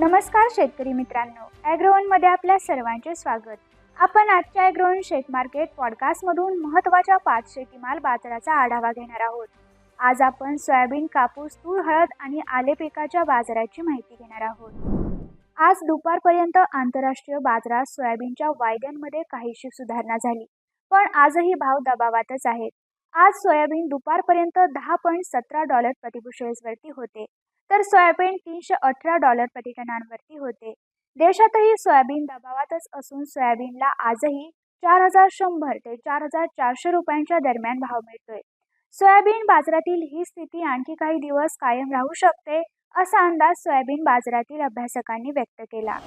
नमस्कार शेतकरी मित्रांनो. ॲग्रोवनमध्ये आपल्या सर्वांचे स्वागत. आपण आजच्या ॲग्रोवन शेत मार्केट पॉडकास्टमधून महत्त्वाच्या पाच शेतीमाल बाजाराचा आढावा घेणार आहोत. आज आपण सोयाबीन कापूस तूर हळद आणि आले पिकाच्या बाजाराची माहिती घेणार आहोत. आज दुपारपर्यंत आंतरराष्ट्रीय बाजारात सोयाबीनच्या वायद्यांमध्ये काहीशी सुधारणा झाली पण आजही भाव दबावातच आहेत. आज सोयाबीन दुपारपर्यंत दहा पॉईंट सतरा डॉलर प्रतिबुशेल्सवरती होते. तर सोयाबीन तीनशे अठरा डॉलर प्रतिटनांवरती होते. देशातही सोयाबीन दबावातच असून सोयाबीनला आजही चार हजार शंभर ते चार हजार चारशे रुपयांच्या दरम्यान भाव मिळतोय. सोयाबीन बाजारातील ही स्थिती आणखी काही दिवस कायम राहू शकते असा अंदाज सोयाबीन बाजारातील अभ्यासकांनी व्यक्त केला.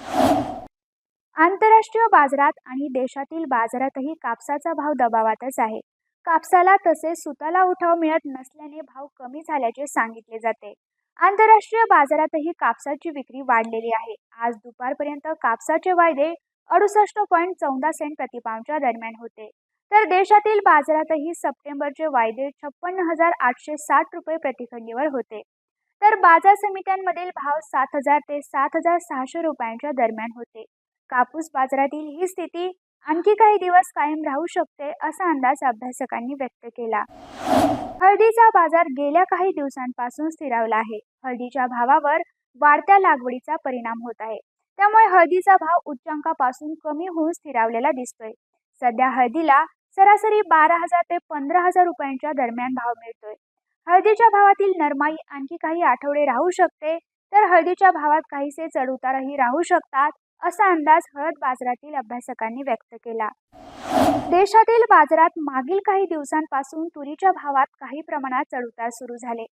आंतरराष्ट्रीय बाजारात आणि देशातील बाजारातही कापसाचा भाव दबावातच आहे. कापसाला तसेच सुताला उठाव मिळत नसल्याने भाव कमी झाल्याचे सांगितले जाते. आंतरराष्ट्रीय बाजारातही कापसाची विक्री वाढलेली आहे. आज दुपारपर्यंत कापसाचे वायदे अडुसष्ट पॉईंट चौदा सेंट प्रतिपाऊंडच्या दरम्यान होते. तर देशातील बाजारातही सप्टेंबरचे वायदे छप्पन्न हजार आठशे साठ रुपये प्रतिखंडीवर होते. तर बाजार समित्यांमधील भाव सात हजार ते सात हजार सहाशे रुपयांच्या दरम्यान होते. कापूस बाजारातील ही स्थिती आणखी काही दिवस कायम राहू शकते असा अंदाज अभ्यासकांनी व्यक्त केला. हळदीचा बाजार गेल्या काही दिवसांपासून स्थिरावला आहे. हळदीच्या भावावर वाढत्या लागवडीचा परिणाम होत आहे. त्यामुळे हळदीचा भाव उच्चांकापासून कमी होऊन स्थिरावलेला दिसतोय. सध्या हळदीला सरासरी बारा हजार ते पंधरा हजार रुपयांच्या दरम्यान भाव मिळतोय. हळदीच्या भावातील नरमाई आणखी काही आठवडे राहू शकते तर हळदीच्या भावात काहीसे चढउतारही राहू शकतात असा अंदाज हळद बाजारातील अभ्यासकांनी व्यक्त केला. देशातील बाजारात मागील काही दिवसांपासून तुरीच्या भावात काही प्रमाणात चढउतार सुरू झाले.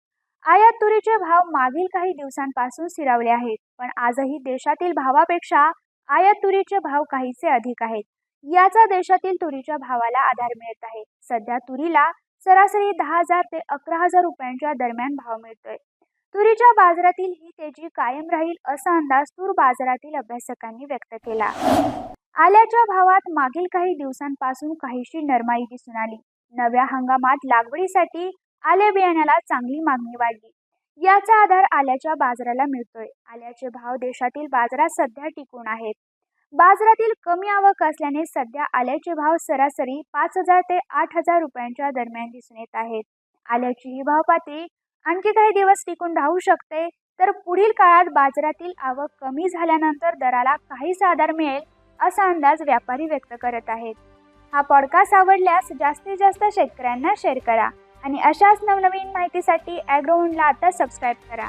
आयात तुरीचे भाव मागील काही दिवसांपासून स्थिरावले आहेत पण आजही देशातील भावापेक्षा आयात तुरीचे भाव काहीसे अधिक आहेत. याचा देशातील तुरीच्या भावाला आधार मिळत आहे. सध्या तुरीला सरासरी दहा हजार ते अकरा हजार रुपयांच्या दरम्यान भाव मिळतोय. तुरीच्या बाजारातील ही तेजी कायम राहील असा अंदाज तूर बाजारातील अभ्यासकांनी व्यक्त केला. आल्याच्या भावात मागील काही दिवसांपासून काहीशी नरमाई दिसून आली. नव्या हंगामात लागवडीसाठी आले बियाण्याला चांगली मागणी वाढली. याचा आधार आल्याच्या बाजाराला मिळतोय. आल्याचे भाव देशातील बाजारात सध्या टिकून आहेत. बाजारातील कमी आवक असल्याने सध्या आल्याचे भाव सरासरी पाच हजार ते आठ हजार रुपयांच्या दरम्यान दिसून येत आहेत. आल्याची ही भाव पातळी आणखी काही दिवस टिकून राहू शकते. तर पुढील काळात बाजारातील आवक कमी झाल्यानंतर दराला काहीच आधार मिळेल असा अंदाज व्यापारी व्यक्त करत आहेत. हा पॉडकास्ट आवडल्यास जास्तीत जास्त शेतकऱ्यांना शेअर करा आणि अशाच नवनवीन माहितीसाठी ॲग्रोवनला आता सबस्क्राईब करा.